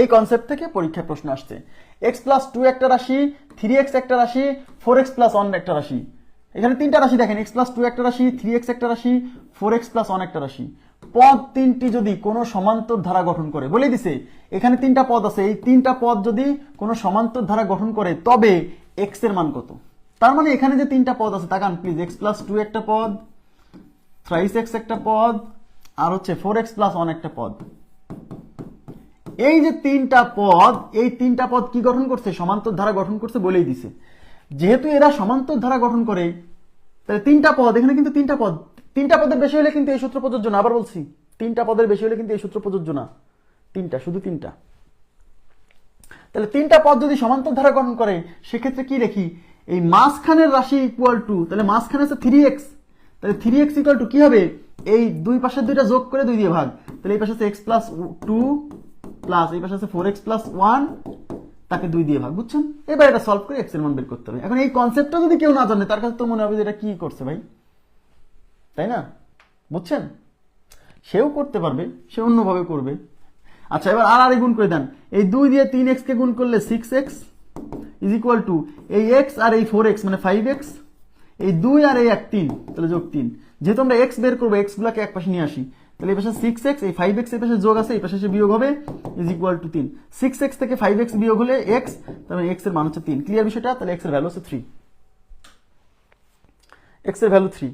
এই কনসেপ্ট থেকে পরীক্ষায় প্রশ্ন আসছে। এক্স প্লাস টু একটা রাশি থ্রি এক্স একটা রাশি ফোর এক্স প্লাস ওয়ান একটা রাশি। এখানে তিনটা রাশি দেখেন এক্স প্লাস টু একটা রাশি থ্রি এক্স একটা রাশি ফোর এক্স প্লাস ওয়ান একটা রাশি। পদ তিনটি যদি কোনো সমান্তর ধারা গঠন করে, বলে দিছে, এখানে তিনটা পদ আছে, এই তিনটা পদ যদি কোনো সমান্তর ধারা গঠন করে, তবে এক্সের মান কত? তার মানে এখানে যে তিনটা পদ আছে তাকান প্লিজ এক্স প্লাস টু একটা পদ থ্রাইস এক্স একটা পদ, আর হচ্ছে ফোর এক্স প্লাস ওয়ান একটা পদ। এই যে তিনটা পদ, এই তিনটা পদ কি গঠন করছে? সমান্তর ধারা গঠন করছে বলেই দিছে। যেহেতু এরা সমান্তর ধারা গঠন করে, তাহলে তিনটা পদ, এখানে কিন্তু তিনটা পদ, তিনটা পদের বেশি হলে কিন্তু এই সূত্র প্রযোজ্য না, আবার বলছি, তিনটা পদের বেশি হলে কিন্তু এই সূত্র প্রযোজ্য না। তিনটা, শুধু তিনটা। তাহলে তিনটা পদ যদি সমান্তর ধারা গঠন করে, সেক্ষেত্রে কি দেখি? এই মাঝখানের রাশি ইকুয়াল টু তাহলে মাঝখানে আছে থ্রি এক্স তাহলে থ্রি এক্স ইকুয়াল টু কি হবে? এই দুই পাশের দুইটা যোগ করে দুই দিয়ে ভাগ। তাহলে এই পাশে আছে এক্স প্লাস টু প্লাস এই পাশে আছে ফোর এক্স প্লাস ওয়ান তাকে দুই দিয়ে ভাগ, বুঝছেন? এবার এটা সলভ করে এক্সের মান বের করতে হবে। এখন এই কনসেপ্টটা যদি কেউ না জানে, তার কাছে তো মনে হবে যে এটা কি করছে ভাই? তাই না? বুঝছেন? সেও করতে পারবে, সে অন্যভাবে করবে। আচ্ছা এবার আর আর গুণ করে দেন। এই দুই দিয়ে তিন এক্স কে গুণ করলে six x is equal to এই এক্স আর এই ফোর এক্স মানে ফাইভ এক্স এই দুই আর এই এক, তিন, তাহলে যোগ তিন। যেহেতু আমরা এক্স বের করব এক্স গুলাকে এক পাশে নিয়ে আসি। তাহলে এই পাশে সিক্স এক্স এই ফাইভ এক্স এই পাশে যোগ আছে, এই পাশে এসে বিয়োগ হবে ইজ ইকুয়াল টু তিন। সিক্স এক্স থেকে ফাইভ এক্স বিয়োগ হলে এক্স তাহলে এক্সের মান হচ্ছে তিন। ক্লিয়ার বিষয়টা? তাহলে এক্সের ভ্যালু হচ্ছে থ্রি এক্সের ভ্যালু থ্রি